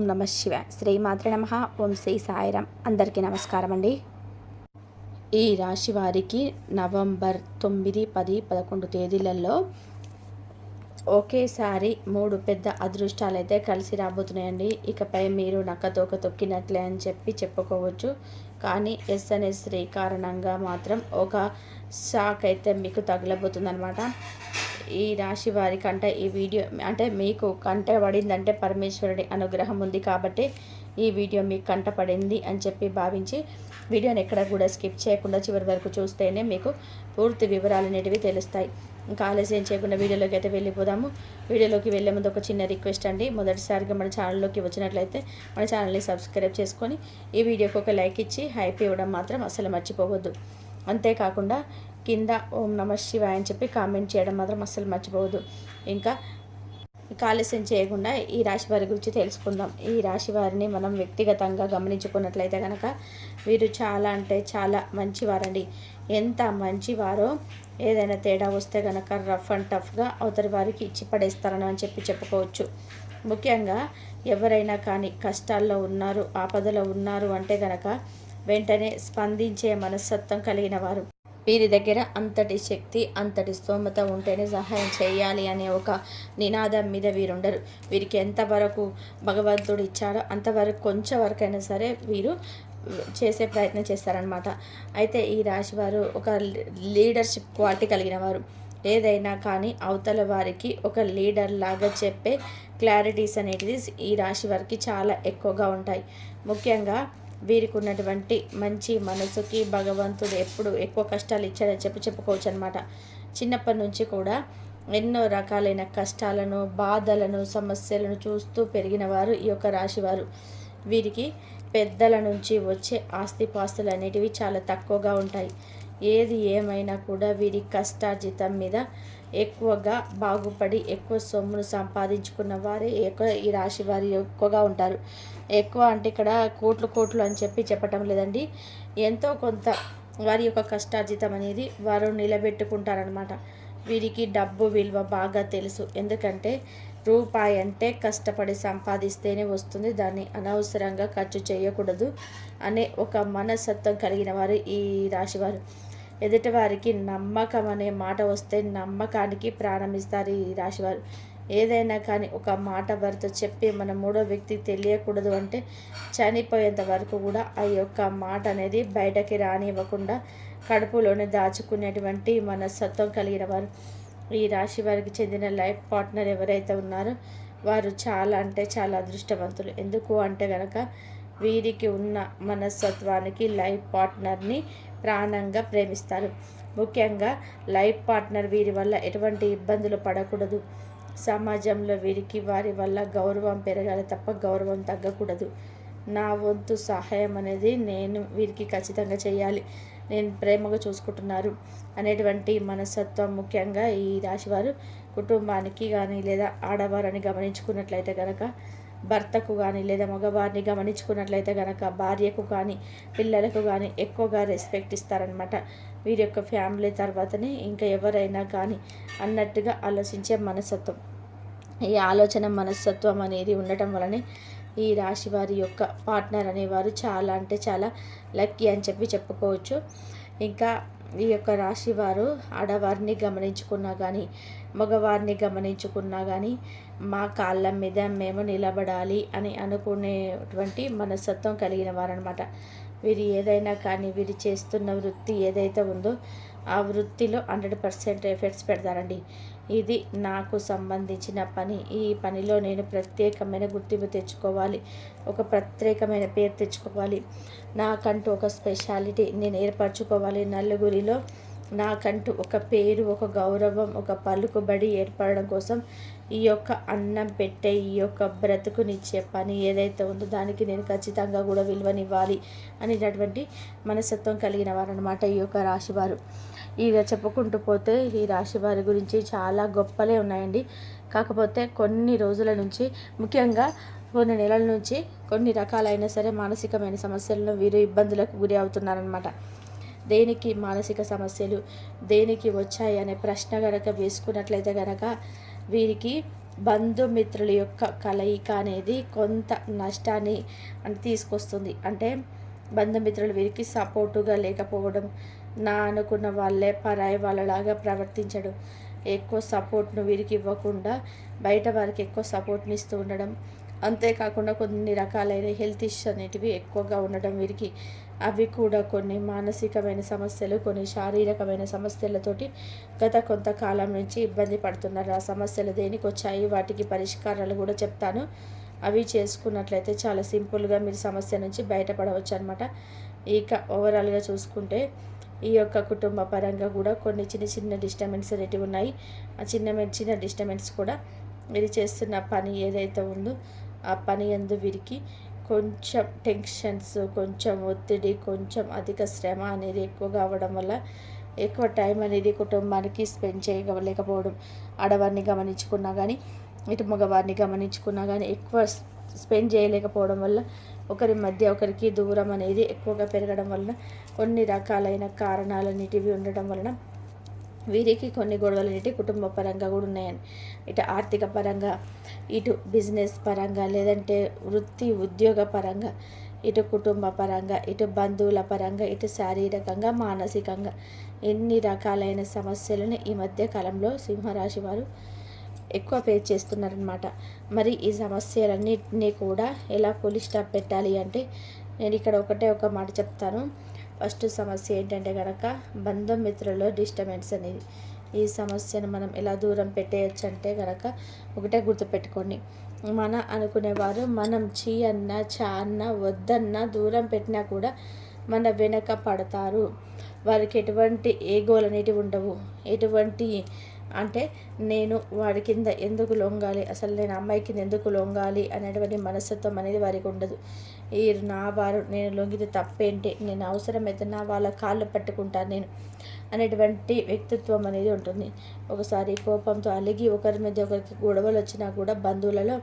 ఓం నమ శివ శ్రీమాతృ నమ. ఓం శ్రీ సాయిరాం అందరికీ నమస్కారం అండి. ఈ రాశి వారికి నవంబర్ తొమ్మిది పది పదకొండు తేదీలలో ఒకేసారి మూడు పెద్ద అదృష్టాలు అయితే కలిసి రాబోతున్నాయండి. ఇకపై మీరు నక్కతోక తొక్కినట్లే అని చెప్పి చెప్పుకోవచ్చు. కానీ ఎస్ఎన్ఎస్ శ్రీ కారణంగా మాత్రం ఒక షాక్ అయితే మీకు తగలబోతుందనమాట ఈ రాశి వారి కంటే ఈ వీడియో అంటే మీకు కంట పడిందంటే పరమేశ్వరుడి అనుగ్రహం ఉంది కాబట్టి ఈ వీడియో మీకు కంట పడింది అని చెప్పి భావించి వీడియోని ఎక్కడ కూడా స్కిప్ చేయకుండా చివరి వరకు చూస్తేనే మీకు పూర్తి వివరాలు అనేటివి తెలుస్తాయి. ఇంకా ఆలస్యం చేయకుండా వీడియోలోకి అయితే వెళ్ళిపోదాము. వీడియోలోకి వెళ్ళే ముందు ఒక చిన్న రిక్వెస్ట్ అండి. మొదటిసారిగా మన ఛానల్లోకి వచ్చినట్లయితే మన ఛానల్ని సబ్స్క్రైబ్ చేసుకొని ఈ వీడియోకి ఒక లైక్ ఇచ్చి హైప్ ఇవ్వడం మాత్రం అసలు మర్చిపోవద్దు. అంతేకాకుండా కింద ఓం నమ శివాయ అని చెప్పి కామెంట్ చేయడం మాత్రం అస్సలు మర్చిపోవద్దు. ఇంకా ఆలస్యం చేయకుండా ఈ రాశి వారి గురించి తెలుసుకుందాం. ఈ రాశి వారిని మనం వ్యక్తిగతంగా గమనించుకున్నట్లయితే కనుక వీరు చాలా అంటే చాలా మంచివారండి. ఎంత మంచివారో ఏదైనా తేడా వస్తే కనుక రఫ్ అండ్ టఫ్గా అవతలి వారికి ఇచ్చి పడేస్తారని అని చెప్పి చెప్పుకోవచ్చు. ముఖ్యంగా ఎవరైనా కానీ కష్టాల్లో ఉన్నారు ఆపదలో ఉన్నారు అంటే కనుక వెంటనే స్పందించే మనస్తత్వం కలిగిన వారు. వీరి దగ్గర అంతటి శక్తి అంతటి స్తోమత ఉంటేనే సహాయం చేయాలి అనే ఒక నినాదం మీద వీరుండరు. వీరికి ఎంతవరకు భగవంతుడు ఇచ్చాడో అంతవరకు కొంచెం వరకైనా సరే వీరు చేసే ప్రయత్నం చేస్తారనమాట అయితే ఈ రాశి వారు ఒక లీడర్షిప్ క్వాలిటీ కలిగిన వారు. ఏదైనా కానీ అవతల వారికి ఒక లీడర్ లాగా చెప్పే క్లారిటీస్ అనేటిది ఈ రాశి వారికి చాలా ఎక్కువగా ఉంటాయి. ముఖ్యంగా వీరికి ఉన్నటువంటి మంచి మనసుకి భగవంతుడు ఎప్పుడు ఎక్కువ కష్టాలు ఇచ్చాడని చెప్పి చెప్పుకోవచ్చు అనమాట చిన్నప్పటి నుంచి కూడా ఎన్నో రకాలైన కష్టాలను బాధలను సమస్యలను చూస్తూ పెరిగిన వారు ఈ యొక్క రాశివారు. వీరికి పెద్దల నుంచి వచ్చే ఆస్తిపాస్తులు అనేటివి చాలా తక్కువగా ఉంటాయి. ఏది ఏమైనా కూడా వీరి కష్టార్జితం మీద ఎక్కువగా బాగుపడి ఎక్కువ సొమ్మును సంపాదించుకున్న వారే ఎక్కువ ఈ రాశి వారి ఎక్కువగా ఉంటారు. ఎక్కువ అంటే ఇక్కడ కోట్లు కోట్లు అని చెప్పి చెప్పటం లేదండి. ఎంతో కొంత వారి యొక్క కష్టార్జితం అనేది వారు నిలబెట్టుకుంటారనమాట వీరికి డబ్బు విలువ బాగా తెలుసు. ఎందుకంటే రూపాయి అంటే కష్టపడి సంపాదిస్తేనే వస్తుంది. దాన్ని అనవసరంగా ఖర్చు చేయకూడదు అనే ఒక మనస్తత్వం కలిగిన వారు ఈ రాశివారు. ఎదుటివారికి నమ్మకం అనే మాట వస్తే నమ్మకానికి ప్రారంభిస్తారు ఈ రాశివారు. ఏదైనా కానీ ఒక మాట వారితో చెప్పి మన మూడో వ్యక్తి తెలియకూడదు అంటే చనిపోయేంత వరకు కూడా ఆ యొక్క మాట అనేది బయటకి రానివ్వకుండా కడుపులోనే దాచుకునేటువంటి మనస్తత్వం కలిగిన వారు. ఈ రాశి వారికి చెందిన లైఫ్ పార్ట్నర్ ఎవరైతే ఉన్నారో వారు చాలా అంటే చాలా అదృష్టవంతులు. ఎందుకు అంటే కనుక వీరికి ఉన్న మనస్తత్వానికి లైఫ్ పార్ట్నర్ని ప్రాణంగా ప్రేమిస్తారు. ముఖ్యంగా లైఫ్ పార్ట్నర్ వీరి వల్ల ఎటువంటి ఇబ్బందులు పడకూడదు. సమాజంలో వీరికి వారి వల్ల గౌరవం పెరగాలి తప్ప గౌరవం తగ్గకూడదు. నా వంతు సహాయం అనేది నేను వీరికి ఖచ్చితంగా చేయాలి. నేను ప్రేమగా చూసుకుంటున్నారు అనేటువంటి మనస్తత్వం ముఖ్యంగా ఈ రాశివారు కుటుంబానికి కానీ లేదా ఆడవారని గమనించుకున్నట్లయితే కనుక భర్తకు కానీ లేదా మగవారిని గమనించుకున్నట్లయితే కనుక భార్యకు కానీ పిల్లలకు కానీ ఎక్కువగా రెస్పెక్ట్ ఇస్తారనమాట వీరి యొక్క ఫ్యామిలీ తర్వాతనే ఇంకా ఎవరైనా కానీ అన్నట్టుగా ఆలోచించే మనస్తత్వం. ఈ ఆలోచన మనస్తత్వం అనేది ఉండటం వలనే ఈ రాశి వారి యొక్క పార్ట్నర్ అనేవారు చాలా అంటే చాలా లక్కీ అని చెప్పి చెప్పుకోవచ్చు. ఇంకా ఈ యొక్క రాశి వారు ఆడవారిని గమనించుకున్నా కానీ మగవారిని గమనించుకున్నా కానీ మా కాళ్ళ మీద మేము నిలబడాలి అని అనుకునేటువంటి మనస్తత్వం కలిగిన వారనమాట వీరు ఏదైనా కానీ వీరు చేస్తున్న వృత్తి ఏదైతే ఉందో ఆ వృత్తిలో హండ్రెడ్ పర్సెంట్ ఎఫర్ట్స్ పెడతారండి. ఇది నాకు సంబంధించిన పని. ఈ పనిలో నేను ప్రత్యేకమైన గుర్తింపు తెచ్చుకోవాలి. ఒక ప్రత్యేకమైన పేరు తెచ్చుకోవాలి. నాకంటూ ఒక స్పెషాలిటీ నేను ఏర్పరచుకోవాలి. నలుగురిలో నాకంటూ ఒక పేరు ఒక గౌరవం ఒక పలుకుబడి ఏర్పడడం కోసం ఈ యొక్క అన్నం పెట్టే ఈ యొక్క బ్రతుకునిచ్చే పని ఏదైతే ఉందో దానికి నేను ఖచ్చితంగా కూడా విలువనివ్వాలి అనేటటువంటి మనస్తత్వం కలిగిన వారు అనమాట ఈ యొక్క రాశివారు. ఇక చెప్పుకుంటూ పోతే ఈ రాశి వారి గురించి చాలా గొప్పలే ఉన్నాయండి. కాకపోతే కొన్ని రోజుల నుంచి ముఖ్యంగా కొన్ని నెలల నుంచి కొన్ని రకాలైన సరే మానసికమైన సమస్యలను వీరు ఇబ్బందులకు గురి అవుతున్నారనమాట దేనికి మానసిక సమస్యలు దేనికి వచ్చాయి అనే ప్రశ్న గనక వేసుకున్నట్లయితే గనక వీరికి బంధుమిత్రుల యొక్క కలయిక అనేది కొంత నష్టాన్ని తీసుకొస్తుంది. అంటే బంధుమిత్రులు వీరికి సపోర్టుగా లేకపోవడం నా అనుకున్న వాళ్ళే పరాయి వాళ్ళలాగా ప్రవర్తించడం. ఎక్కువ సపోర్ట్ను వీరికి ఇవ్వకుండా బయట వారికి ఎక్కువ సపోర్ట్ని ఇస్తూ ఉండడం. అంతేకాకుండా కొన్ని రకాలైన హెల్త్ ఇష్యూస్ అనేటివి ఎక్కువగా ఉండడం వీరికి. అవి కూడా కొన్ని మానసికమైన సమస్యలు కొన్ని శారీరకమైన సమస్యలతోటి గత కొంతకాలం నుంచి ఇబ్బంది పడుతున్నారు. ఆ సమస్యలు దేనికి వచ్చాయి? వాటికి పరిష్కారాలు కూడా చెప్తాను. అవి చేసుకున్నట్లయితే చాలా సింపుల్గా మీరు సమస్య నుంచి బయటపడవచ్చు అనమాట ఇక ఓవరాల్గా చూసుకుంటే ఈ యొక్క కుటుంబ పరంగా కూడా కొన్ని చిన్న చిన్న డిస్టర్బెన్స్ అనేటివి ఉన్నాయి. ఆ చిన్న చిన్న డిస్టర్బెన్స్ కూడా మీరు చేస్తున్న పని ఏదైతే ఉందో ఆ పని ఎందు వీరికి కొంచెం టెన్షన్స్ కొంచెం ఒత్తిడి కొంచెం అధిక శ్రమ అనేది ఎక్కువగా అవ్వడం వల్ల ఎక్కువ టైం అనేది కుటుంబానికి స్పెండ్ చేయలేకపోవడం ఆడవారిని గమనించుకున్నా కానీ ఇటు మగవారిని గమనించుకున్నా కానీ ఎక్కువ స్పెండ్ చేయలేకపోవడం వల్ల ఒకరి మధ్య ఒకరికి దూరం అనేది ఎక్కువగా పెరగడం వలన కొన్ని రకాలైన కారణాలన్నిటివి ఉండటం వలన వీరికి కొన్ని గొడవలు అనేవి కుటుంబ పరంగా కూడా ఉన్నాయని ఇటు ఆర్థిక పరంగా ఇటు బిజినెస్ పరంగా లేదంటే వృత్తి ఉద్యోగ పరంగా ఇటు కుటుంబ పరంగా ఇటు బంధువుల పరంగా ఇటు శారీరకంగా మానసికంగా ఎన్ని రకాలైన సమస్యలను ఈ మధ్య కాలంలో సింహరాశి వారు ఎక్కువ ఫేస్ చేస్తున్నారనమాట మరి ఈ సమస్యలన్నింటినీ కూడా ఎలా పోలీస్ స్టాప్ పెట్టాలి అంటే నేను ఇక్కడ ఒకటే ఒక మాట చెప్తాను. ఫస్ట్ సమస్య ఏంటంటే కనుక బంధం మిత్రుల్లో డిస్టర్బెన్స్ అనేది. ఈ సమస్యను మనం ఎలా దూరం పెట్టేయచ్చు అంటే కనుక ఒకటే గుర్తుపెట్టుకోండి. మన అనుకునేవారు మనం చీ అన్న చా అన్న వద్దన్న దూరం పెట్టినా కూడా మన వెనక పడతారు. వారికి ఎటువంటి ఏగోలు అనేటివి ఉండవు. ఎటువంటి అంటే నేను వాడి కింద ఎందుకు లొంగాలి? అసలు నేను అమ్మాయి కింద ఎందుకు లొంగాలి? అనేటువంటి మనస్తత్వం అనేది వారికి ఉండదు. ఈ నా వారు నేను లొంగితే తప్పేంటి? నేను అవసరమైతే నా వాళ్ళ కాళ్ళు పట్టుకుంటాను నేను అనేటువంటి వ్యక్తిత్వం అనేది ఉంటుంది. ఒకసారి కోపంతో అలిగి ఒకరి మీద ఒకరికి గొడవలు వచ్చినా కూడా బంధువులలో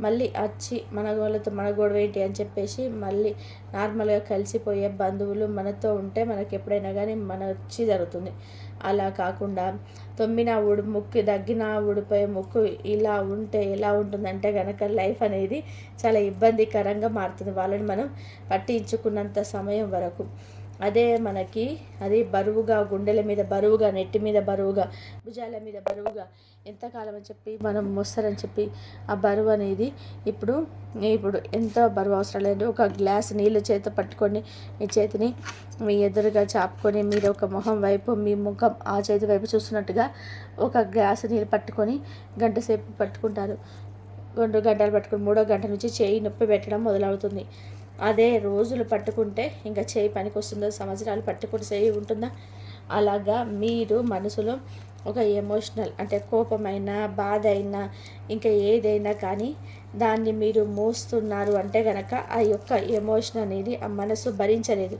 మళ్ళీ వచ్చి మన వాళ్ళతో మన గొడవ ఏంటి అని చెప్పేసి మళ్ళీ నార్మల్గా కలిసిపోయే బంధువులు మనతో ఉంటే మనకి ఎప్పుడైనా కానీ మన వచ్చి జరుగుతుంది. అలా కాకుండా తొమ్మిన ఉడు ముక్కు దగ్గిన ఊడిపోయే ముక్కు ఇలా ఉంటే ఎలా ఉంటుందంటే కనుక లైఫ్ అనేది చాలా ఇబ్బందికరంగా మారుతుంది. వాళ్ళని మనం పట్టించుకున్నంత సమయం వరకు అదే మనకి అది బరువుగా గుండెల మీద బరువుగా నెట్టి మీద బరువుగా భుజాల మీద బరువుగా ఎంతకాలం అని చెప్పి మనం మోస్తారని చెప్పి ఆ బరువు అనేది ఇప్పుడు ఇప్పుడు ఎంత బరువు అవసరం లేదు. ఒక గ్లాస్ నీళ్ళు చేత పట్టుకొని మీ చేతిని మీ ఎదురుగా చాపుకొని మీరు ఒక మొహం వైపు మీ ముఖం ఆ చేతి వైపు చూస్తున్నట్టుగా ఒక గ్లాస్ నీళ్ళు పట్టుకొని గంట సేపు పట్టుకుంటారు. రెండు గంటలు పట్టుకుని మూడో గంట నుంచి చేయి నొప్పి పెట్టడం మొదలవుతుంది. అదే రోజులు పట్టుకుంటే ఇంకా చేయి పనికి వస్తుందో సంవత్సరాలు పట్టుకుని చేయి ఉంటుందా? అలాగా మీరు మనసులో ఒక ఎమోషనల్ అంటే కోపమైనా బాధ అయినా ఇంకా ఏదైనా కానీ దాన్ని మీరు మోస్తున్నారు అంటే కనుక ఆ యొక్క ఎమోషన్ అనేది ఆ మనసు భరించలేదు.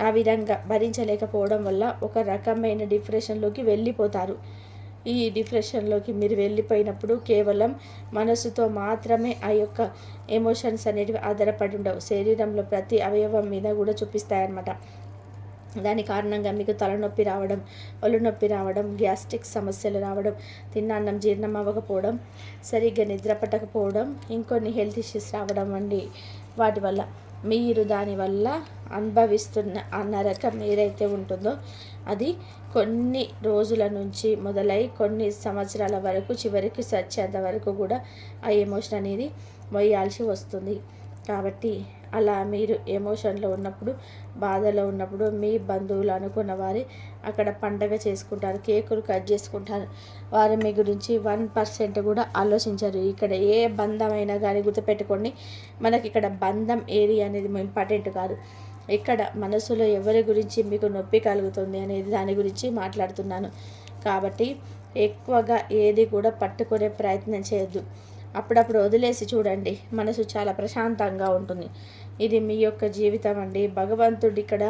ఆ విధంగా భరించలేకపోవడం వల్ల ఒక రకమైన డిప్రెషన్లోకి వెళ్ళిపోతారు. ఈ డిప్రెషన్లోకి మీరు వెళ్ళిపోయినప్పుడు కేవలం మనసుతో మాత్రమే ఆ యొక్క ఎమోషన్స్ అనేటివి ఆధారపడి ఉండవు. శరీరంలో ప్రతి అవయవం మీద కూడా చూపిస్తాయన్నమాట. దాని కారణంగా మీకు తలనొప్పి రావడం ఒళ్ళు నొప్పి రావడం గ్యాస్ట్రిక్ సమస్యలు రావడం తిన్న అన్నం జీర్ణం అవ్వకపోవడం సరిగ్గా నిద్ర పట్టకపోవడం ఇంకొన్ని హెల్త్ ఇష్యూస్ రావడం వంటి వాటి వల్ల మీరు దానివల్ల అనుభవిస్తున్న ఆ నరకం ఏదైతే ఉంటుందో అది కొన్ని రోజుల నుంచి మొదలై కొన్ని సంవత్సరాల వరకు చివరికి సచ్చేంత వరకు కూడా ఆ ఎమోషన్ అనేది మొయ్యాల్సి వస్తుంది. కాబట్టి అలా మీరు ఎమోషన్లో ఉన్నప్పుడు బాధలో ఉన్నప్పుడు మీ బంధువులు అనుకున్న వారి అక్కడ పండగ చేసుకుంటారు కేకులు కట్ చేసుకుంటారు. వారు మీ గురించి వన్ పర్సెంట్ కూడా ఆలోచించరు. ఇక్కడ ఏ బంధమైనా కానీ గుర్తుపెట్టుకోండి మనకి ఇక్కడ బంధం ఏది అనేది ఇంపార్టెంట్ కాదు. ఇక్కడ మనసులో ఎవరి గురించి మీకు నొప్పి కలుగుతుంది అనేది దాని గురించి మాట్లాడుతున్నాను. కాబట్టి ఎక్కువగా ఏది కూడా పట్టుకునే ప్రయత్నం చేయొద్దు. అప్పుడప్పుడు వదిలేసి చూడండి. మనసు చాలా ప్రశాంతంగా ఉంటుంది. ఇది మీ యొక్క జీవితం అండి. భగవంతుడు ఇక్కడ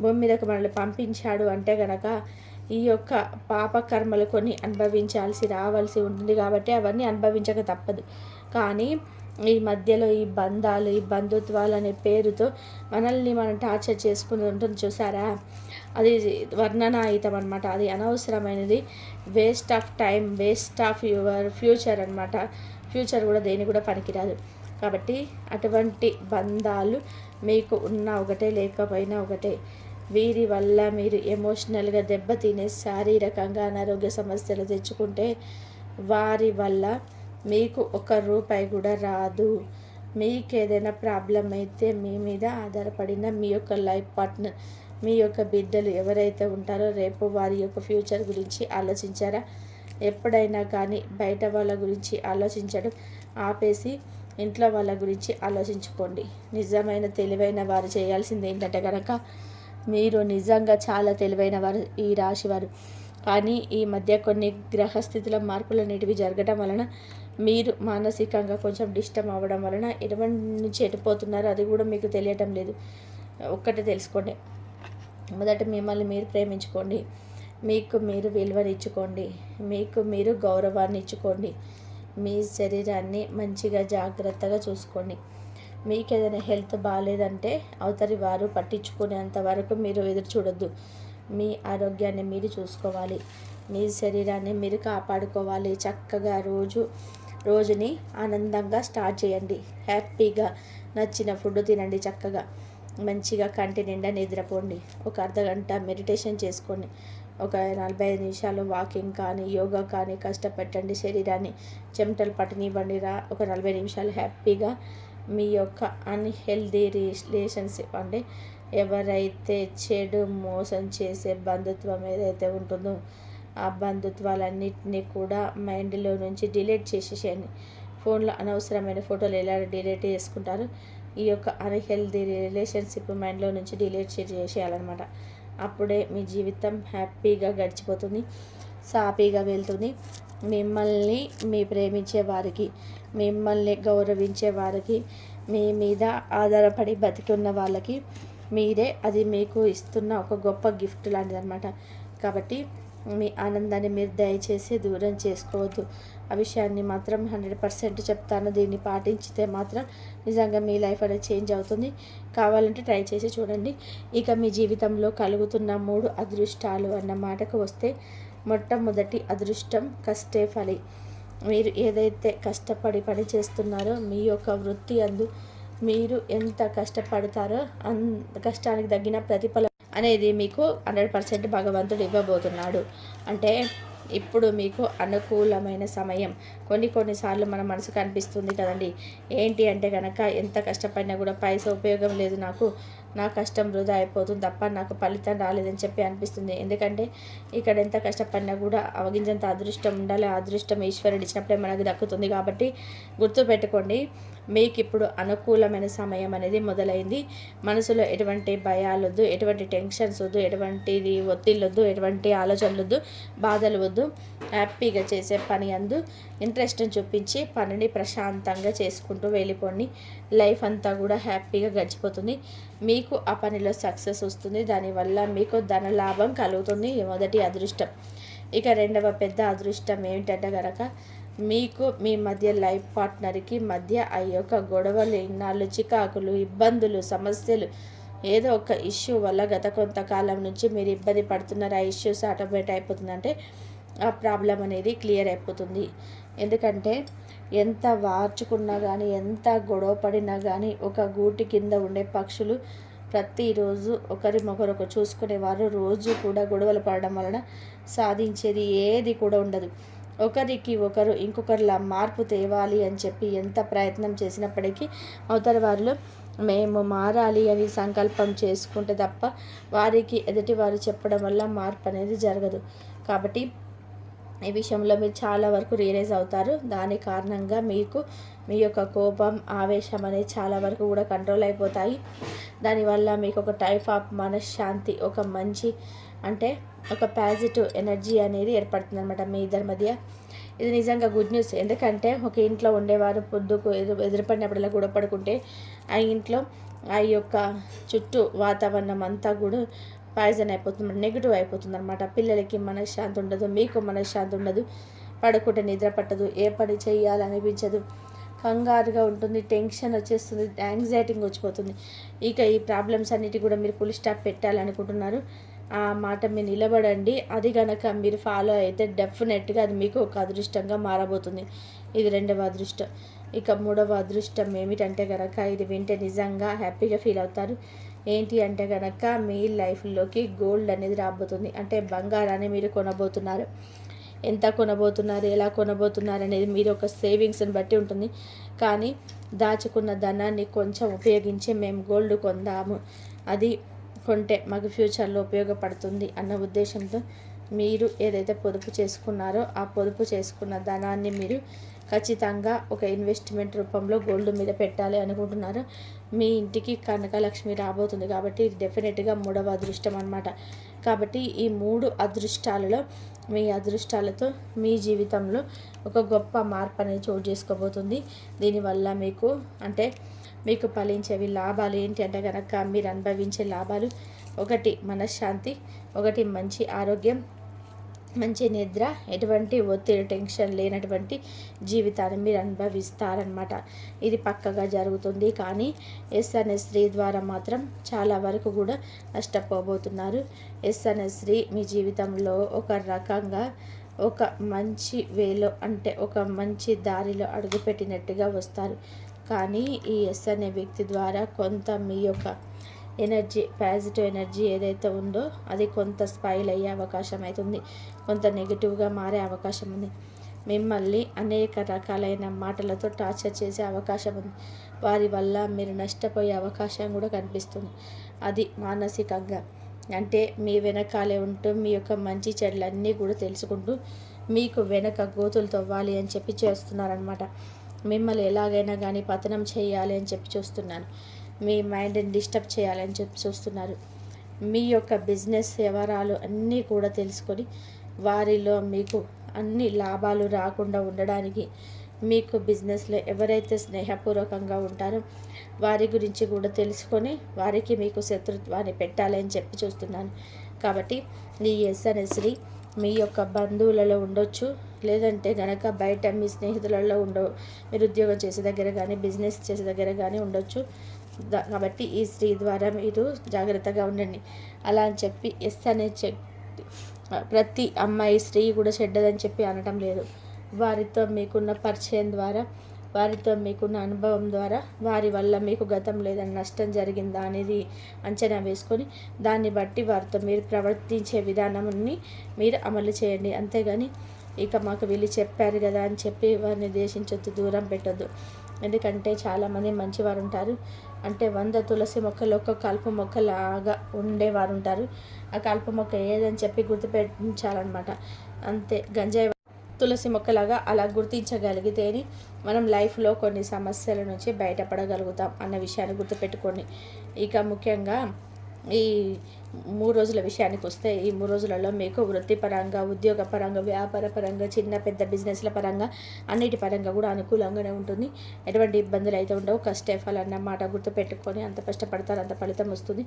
భూమి మీదకు మనల్ని పంపించాడు అంటే గనక ఈ యొక్క పాప కర్మలు కొన్ని అనుభవించాల్సి రావాల్సి ఉంటుంది కాబట్టి అవన్నీ అనుభవించక తప్పదు. కానీ ఈ మధ్యలో ఈ బంధాలు ఈ బంధుత్వాలు అనే పేరుతో మనల్ని మనం టార్చర్ చేసుకుని ఉంటుంది చూసారా? అది వర్ణనాయుతం అనమాట అది అనవసరమైనది. Waste of time waste of your future అనమాట ఫ్యూచర్ కూడా దేని కూడా పనికిరాదు. కాబట్టి అటువంటి బంధాలు మీకు ఉన్న ఒకటే లేకపోయినా ఒకటే. వీరి వల్ల మీరు ఎమోషనల్గా దెబ్బతినే శారీరకంగా అనారోగ్య సమస్యలు తెచ్చుకుంటే వారి వల్ల మీకు ఒక రూపాయి కూడా రాదు. మీకు ఏదైనా ప్రాబ్లం అయితే మీ మీద ఆధారపడిన మీ యొక్క లైఫ్ పార్ట్నర్ మీ యొక్క బిడ్డలు ఎవరైతే ఉంటారో రేపు వారి యొక్క ఫ్యూచర్ గురించి ఆలోచించారా? ఎప్పుడైనా కానీ బయట వాళ్ళ గురించి ఆలోచించడం ఆపేసి ఇంట్లో వాళ్ళ గురించి ఆలోచించుకోండి. నిజమైన తెలివైన వారు చేయాల్సింది ఏంటంటే కనుక మీరు నిజంగా చాలా తెలివైన వారు ఈ రాశివారు కానీ ఈ మధ్య కొన్ని గ్రహస్థితుల మార్పులన్నిటివి జరగడం వలన మీరు మానసికంగా కొంచెం డిస్టర్బ్ అవ్వడం వలన ఎటువంటి నుంచి ఎటుపోతున్నారో అది కూడా మీకు తెలియటం లేదు. ఒక్కటే తెలుసుకోండి. మొదట మిమ్మల్ని మీరు ప్రేమించుకోండి. మీకు మీరు విలువనిచ్చుకోండి. మీకు మీరు గౌరవాన్ని ఇచ్చుకోండి. మీ శరీరాన్ని మంచిగా జాగ్రత్తగా చూసుకోండి. మీకు ఏదైనా హెల్త్ బాగాలేదంటే అవతలి వారు పట్టించుకునేంత వరకు మీరు ఎదురు చూడొద్దు. మీ ఆరోగ్యాన్ని మీరు చూసుకోవాలి. మీ శరీరాన్ని మీరు కాపాడుకోవాలి. చక్కగా రోజు రోజుని ఆనందంగా స్టార్ట్ చేయండి. హ్యాపీగా నచ్చిన ఫుడ్ తినండి చక్కగా. మంచిగా కంటి నిండా నిద్రపోండి. ఒక అర్ధగంట మెడిటేషన్ చేసుకోండి. ఒక నలభై ఐదు నిమిషాలు వాకింగ్ కానీ యోగా కానీ కష్టపెట్టండి శరీరాన్ని. చెమటలు పట్టనివ్వండి. రా ఒక నలభై నిమిషాలు హ్యాపీగా మీ యొక్క అన్హెల్దీ రిలేషన్షిప్ అంటే ఎవరైతే చెడు మోసం చేసే బంధుత్వం ఏదైతే ఉంటుందో ఆ బంధుత్వాలన్నింటినీ కూడా మైండ్లో నుంచి డిలీట్ చేసేసేయండి. ఫోన్లో అనవసరమైన ఫోటోలు ఎలా డిలీట్ చేసుకుంటారు? ఈ యొక్క అన్హెల్దీ రిలేషన్షిప్ మైండ్లో నుంచి డిలీట్ చేసేయాలన్నమాట. అప్పుడే మీ జీవితం హ్యాపీగా గడిచిపోతుంది సాఫీగా వెళ్తుంది. మిమ్మల్ని మీ ప్రేమించే వారికి మిమ్మల్ని గౌరవించే వారికి మీ మీద ఆధారపడి బతికున్న వాళ్ళకి మీరే అది మీకు ఇస్తున్న ఒక గొప్ప గిఫ్ట్ లాంటిది అనమాట కాబట్టి మీ ఆనందాన్ని మీరు దయచేసి దూరం చేసుకోవద్దు. ఆ విషయాన్ని మాత్రం హండ్రెడ్ పర్సెంట్ చెప్తాను. దీన్ని పాటించితే మాత్రం నిజంగా మీ లైఫ్ అనేది చేంజ్ అవుతుంది. కావాలంటే ట్రై చేసి చూడండి. ఇక మీ జీవితంలో కలుగుతున్న మూడు అదృష్టాలు అన్న మాటకు వస్తే మొట్టమొదటి అదృష్టం కష్టే ఫలి. మీరు ఏదైతే కష్టపడి పని చేస్తున్నారో మీ యొక్క వృత్తి అందు మీరు ఎంత కష్టపడతారో అంత కష్టానికి తగిన ప్రతిఫలం అనేది మీకు హండ్రెడ్ పర్సెంట్ భగవంతుడు ఇవ్వబోతున్నాడు. అంటే ఇప్పుడు మీకు అనుకూలమైన సమయం. కొన్ని కొన్నిసార్లు మన మనసుకు అనిపిస్తుంది కదండి. ఏంటి అంటే కనుక ఎంత కష్టపడినా కూడా పైసా ఉపయోగం లేదు నాకు. నా కష్టం వృధా అయిపోతుంది తప్ప నాకు ఫలితం రాలేదని చెప్పి అనిపిస్తుంది. ఎందుకంటే ఇక్కడ ఎంత కష్టపడినా కూడా అవగించంత అదృష్టం ఉండాలి. అదృష్టం ఈశ్వరుడు ఇచ్చినప్పుడే మనకు దక్కుతుంది కాబట్టి గుర్తుపెట్టుకోండి మీకు ఇప్పుడు అనుకూలమైన సమయం అనేది మొదలైంది. మనసులో ఎటువంటి భయాలు వద్దు ఎటువంటి టెన్షన్స్ వద్దు ఎటువంటిది ఒత్తిళ్ళు వద్దు ఎటువంటి ఆలోచనలు వద్దు బాధలు వద్దు. హ్యాపీగా చేసే పని అందు ఇంట్రెస్ట్ని చూపించి పనిని ప్రశాంతంగా చేసుకుంటూ వెళ్ళిపోండి. లైఫ్ అంతా కూడా హ్యాపీగా గడిచిపోతుంది. మీకు ఆ పనిలో సక్సెస్ వస్తుంది. దానివల్ల మీకు ధన లాభం కలుగుతుంది. మొదటి అదృష్టం. ఇక రెండవ పెద్ద అదృష్టం ఏమిటంటే కనుక మీకు మీ మధ్య లైఫ్ పార్ట్నర్కి మధ్య ఆ యొక్క గొడవలు ఇన్నాళ్ళు చికాకులు ఇబ్బందులు సమస్యలు ఏదో ఒక ఇష్యూ వల్ల గత కొంతకాలం నుంచి మీరు ఇబ్బంది పడుతున్నారు. ఆ ఇష్యూస్ ఆటోమేట్ అయిపోతుందంటే ఆ ప్రాబ్లం అనేది క్లియర్ అయిపోతుంది. ఎందుకంటే ఎంత వార్చుకున్నా కానీ ఎంత గొడవ పడినా కానీ ఒక గూటి కింద ఉండే పక్షులు ప్రతిరోజు ఒకరినొకరు చూసుకునేవారు. రోజు కూడా గొడవలు పడడం వలన సాధించేది ఏది కూడా ఉండదు. ఒకరికి ఒకరు ఇంకొకరిలా మార్పు తేవాలి అని చెప్పి ఎంత ప్రయత్నం చేసినప్పటికీ అవతల వారిలో మేము మారాలి అని సంకల్పం చేసుకుంటే తప్ప వారికి ఎదుటి వారు చెప్పడం వల్ల మార్పు అనేది జరగదు. కాబట్టి ఈ విషయంలో మీరు చాలా వరకు రియలైజ్ అవుతారు. దాని కారణంగా మీకు మీ యొక్క కోపం ఆవేశం అనేది చాలా వరకు కూడా కంట్రోల్ అయిపోతాయి. దానివల్ల మీకు ఒక టైప్ ఆఫ్ మనశ్శాంతి ఒక మంచి అంటే ఒక పాజిటివ్ ఎనర్జీ అనేది ఏర్పడుతుంది అనమాట మీ ఇద్దరి మధ్య. ఇది నిజంగా గుడ్ న్యూస్ ఎందుకంటే ఒక ఇంట్లో ఉండేవారు పొద్దుకు ఎదురు ఎదురుపడినప్పుడల్లా కూడా పడుకుంటే ఆ ఇంట్లో ఆ యొక్క చుట్టూ వాతావరణం అంతా కూడా పాయిజన్ అయిపోతుంది నెగిటివ్ అయిపోతుంది అనమాట పిల్లలకి మనశ్శాంతి ఉండదు మీకు మనశ్శాంతి ఉండదు పడుకుంటే నిద్ర పట్టదు ఏ పని చేయాలనిపించదు. కంగారుగా ఉంటుంది టెన్షన్ వచ్చేస్తుంది యాంగ్జైటింగ్ వచ్చిపోతుంది. ఇక ఈ ప్రాబ్లమ్స్ అన్నిటి కూడా మీరు ఫుల్ స్టాప్ పెట్టాలనుకుంటున్నారు. ఆ మాట మీరు నిలబడండి. అది కనుక మీరు ఫాలో అయితే డెఫినెట్గా అది మీకు ఒక అదృష్టంగా మారబోతుంది. ఇది రెండవ అదృష్టం. ఇక మూడవ అదృష్టం ఏమిటంటే కనుక ఇది వింటే నిజంగా హ్యాపీగా ఫీల్ అవుతారు. ఏంటి అంటే కనుక మీ లైఫ్లోకి గోల్డ్ అనేది రాబోతుంది. అంటే బంగారాన్ని మీరు కొనబోతున్నారు. ఎంత కొనబోతున్నారు? ఎలా కొనబోతున్నారు అనేది మీరు ఒక సేవింగ్స్ని బట్టి ఉంటుంది. కానీ దాచుకున్న ధనాన్ని కొంచెం ఉపయోగించి మేము గోల్డ్ కొందాము. అది కొంటే మాకు ఫ్యూచర్లో ఉపయోగపడుతుంది అన్న ఉద్దేశంతో మీరు ఏదైతే పొదుపు చేసుకున్నారో ఆ పొదుపు చేసుకున్న ధనాన్ని మీరు ఖచ్చితంగా ఒక ఇన్వెస్ట్మెంట్ రూపంలో గోల్డ్ మీద పెట్టాలి అనుకుంటున్నారు. మీ ఇంటికి కనకలక్ష్మి రాబోతుంది కాబట్టి ఇది డెఫినెట్గా మూడవ అదృష్టం అనమాట కాబట్టి ఈ మూడు అదృష్టాలలో మీ అదృష్టాలతో మీ జీవితంలో ఒక గొప్ప మార్పు అనేది చోటు చేసుకోబోతుంది. దీనివల్ల మీకు అంటే మీకు ఫలించేవి లాభాలు ఏంటి అంటే కనుక మీరు అనుభవించే లాభాలు ఒకటి మనశ్శాంతి ఒకటి మంచి ఆరోగ్యం మంచి నిద్ర ఎటువంటి ఒత్తిడి టెన్షన్ లేనటువంటి జీవితాన్ని మీరు అనుభవిస్తారనమాట ఇది పక్కగా జరుగుతుంది. కానీ ఎస్ అనే స్త్రీ ద్వారా మాత్రం చాలా వరకు కూడా నష్టపోబోతున్నారు. ఎస్ అనే స్త్రీ మీ జీవితంలో ఒక రకంగా ఒక మంచి వేలో అంటే ఒక మంచి దారిలో అడుగుపెట్టినట్టుగా వస్తారు. కానీ ఈ ఎస్ అనే వ్యక్తి ద్వారా కొంత మీ యొక్క ఎనర్జీ పాజిటివ్ ఎనర్జీ ఏదైతే ఉందో అది కొంత స్పైల్ అయ్యే అవకాశం అవుతుంది కొంత నెగిటివ్గా మారే అవకాశం ఉంది. మిమ్మల్ని అనేక రకాలైన మాటలతో టార్చర్ చేసే అవకాశం ఉంది. వారి వల్ల మీరు నష్టపోయే అవకాశం కూడా కనిపిస్తుంది. అది మానసికంగా. అంటే మీ వెనకాలే ఉంటూ మీ యొక్క మంచి చెడ్లన్నీ కూడా తెలుసుకుంటూ మీకు వెనక గోతులు తవ్వాలి అని చెప్పి చేస్తున్నారనమాట మిమ్మల్ని ఎలాగైనా కానీ పతనం చేయాలి అని చెప్పి చూస్తున్నాను. మీ మైండ్ని డిస్టర్బ్ చేయాలని చెప్పి చూస్తున్నారు. మీ యొక్క బిజినెస్ వ్యవహారాలు అన్నీ కూడా తెలుసుకొని వారిలో మీకు అన్ని లాభాలు రాకుండా ఉండడానికి మీకు బిజినెస్లో ఎవరైతే స్నేహపూర్వకంగా ఉంటారో వారి గురించి కూడా తెలుసుకొని వారికి మీకు శత్రుత్వాన్ని పెట్టాలని చెప్పి చూస్తున్నాను. కాబట్టి ఈ ఎస్ఎన్ఎస్ని మీ యొక్క బంధువులలో ఉండొచ్చు. లేదంటే కనుక బయట మీ స్నేహితులలో ఉండవు మీరు ఉద్యోగం చేసే దగ్గర కానీ బిజినెస్ చేసే దగ్గర కానీ ఉండొచ్చు. కాబట్టి ఈ స్త్రీ ద్వారా మీరు జాగ్రత్తగా ఉండండి. అలా అని చెప్పి ఎస్ అనే చెక్ ప్రతి అమ్మాయి స్త్రీ కూడా చెడ్డదని చెప్పి అనటం లేదు. వారితో మీకున్న పరిచయం ద్వారా వారితో మీకున్న అనుభవం ద్వారా వారి వల్ల మీకు గతం లేదని నష్టం జరిగిందా అనేది అంచనా వేసుకొని దాన్ని బట్టి వారితో మీరు ప్రవర్తించే విధానాన్ని మీరు అమలు చేయండి. అంతేగాని ఇక మాకు వీళ్ళు చెప్పారు కదా అని చెప్పి వారిని దేశించొద్దు దూరం పెట్టొద్దు. ఎందుకంటే చాలామంది మంచివారు ఉంటారు. అంటే వంద తులసి మొక్కలు ఒక కలుపు మొక్కలాగా ఉండేవారు ఉంటారు ఆ కలుపు మొక్క ఏదని చెప్పి గుర్తుపెట్టించాలన్నమాట. అంతే గంజాయి తులసి మొక్కలాగా అలా గుర్తించగలిగితేనే మనం లైఫ్లో కొన్ని సమస్యల నుంచి బయటపడగలుగుతాం అన్న విషయాన్ని గుర్తుపెట్టుకోండి. ఇక ముఖ్యంగా ఈ మూడు రోజుల విషయానికి వస్తే ఈ మూడు రోజులలో మీకు వృత్తిపరంగా ఉద్యోగపరంగా వ్యాపార పరంగా చిన్న పెద్ద బిజినెస్ల పరంగా అన్నిటి పరంగా కూడా అనుకూలంగానే ఉంటుంది. ఎటువంటి ఇబ్బందులు అయితే ఉండవు. కష్టే ఫలన్న మాట గుర్తుపెట్టుకొని అంత కష్టపడతారు అంత ఫలితం వస్తుంది.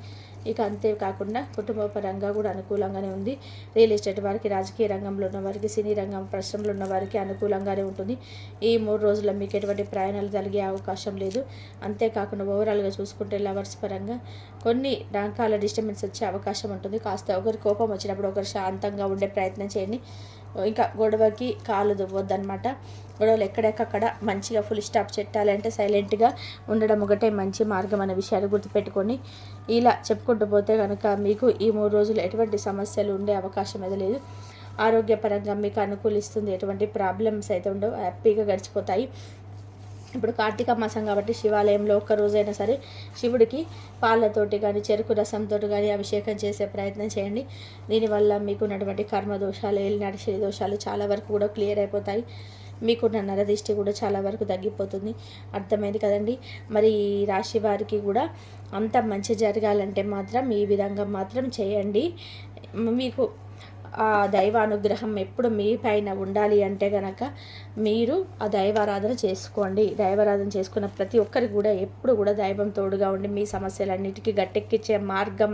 ఇక అంతేకాకుండా కుటుంబ పరంగా కూడా అనుకూలంగానే ఉంది. రియల్ ఎస్టేట్ వారికి రాజకీయ రంగంలో ఉన్న వారికి సినీ రంగం పరిశ్రమలో ఉన్న వారికి అనుకూలంగానే ఉంటుంది. ఈ మూడు రోజుల్లో మీకు ఎటువంటి ప్రయాణాలు జరిగే అవకాశం లేదు. అంతేకాకుండా ఓవరాల్గా చూసుకుంటే లవర్స్ పరంగా కొన్ని రకాల డిస్టర్బెన్స్ వచ్చే అవకాశం అవకాశం ఉంటుంది. కాస్త ఒకరి కోపం వచ్చినప్పుడు ఒకరు శాంతంగా ఉండే ప్రయత్నం చేయండి. ఇంకా గొడవకి కాలు దువ్వద్దనమాట గొడవలు ఎక్కడెక్కడ మంచిగా ఫుల్ స్టాప్ చెట్టాలంటే సైలెంట్గా ఉండడం ఒకటే మంచి మార్గం అనే విషయాలు గుర్తుపెట్టుకొని ఇలా చెప్పుకుంటూ పోతే కనుక మీకు ఈ మూడు రోజులు ఎటువంటి సమస్యలు ఉండే అవకాశం ఎదలేదు లేదు. ఆరోగ్యపరంగా మీకు అనుకూలిస్తుంది. ఎటువంటి ప్రాబ్లమ్స్ అయితే ఉండవు. హ్యాపీగా గడిచిపోతాయి. ఇప్పుడు కార్తీక మాసం కాబట్టి శివాలయంలో ఒక్క రోజైనా సరే శివుడికి పాలతోటి కానీ చెరుకు రసంతో కానీ అభిషేకం చేసే ప్రయత్నం చేయండి. దీనివల్ల మీకున్నటువంటి కర్మ దోషాలు ఏలినాటి శని దోషాలు చాలా వరకు కూడా క్లియర్ అయిపోతాయి. మీకున్న నరదిష్టి కూడా చాలా వరకు తగ్గిపోతుంది. అర్థమైంది కదండి? మరి ఈ రాశి వారికి కూడా అంత మంచి జరగాలంటే మాత్రం ఈ విధంగా మాత్రం చేయండి. మీకు ఆ దైవానుగ్రహం ఎప్పుడు మీ పైన ఉండాలి అంటే గనక మీరు ఆ దైవారాధన చేసుకోండి. దైవారాధన చేసుకున్న ప్రతి ఒక్కరికి కూడా ఎప్పుడు కూడా దైవం తోడుగా ఉండి మీ సమస్యలన్నిటికీ గట్టెక్కించే మార్గం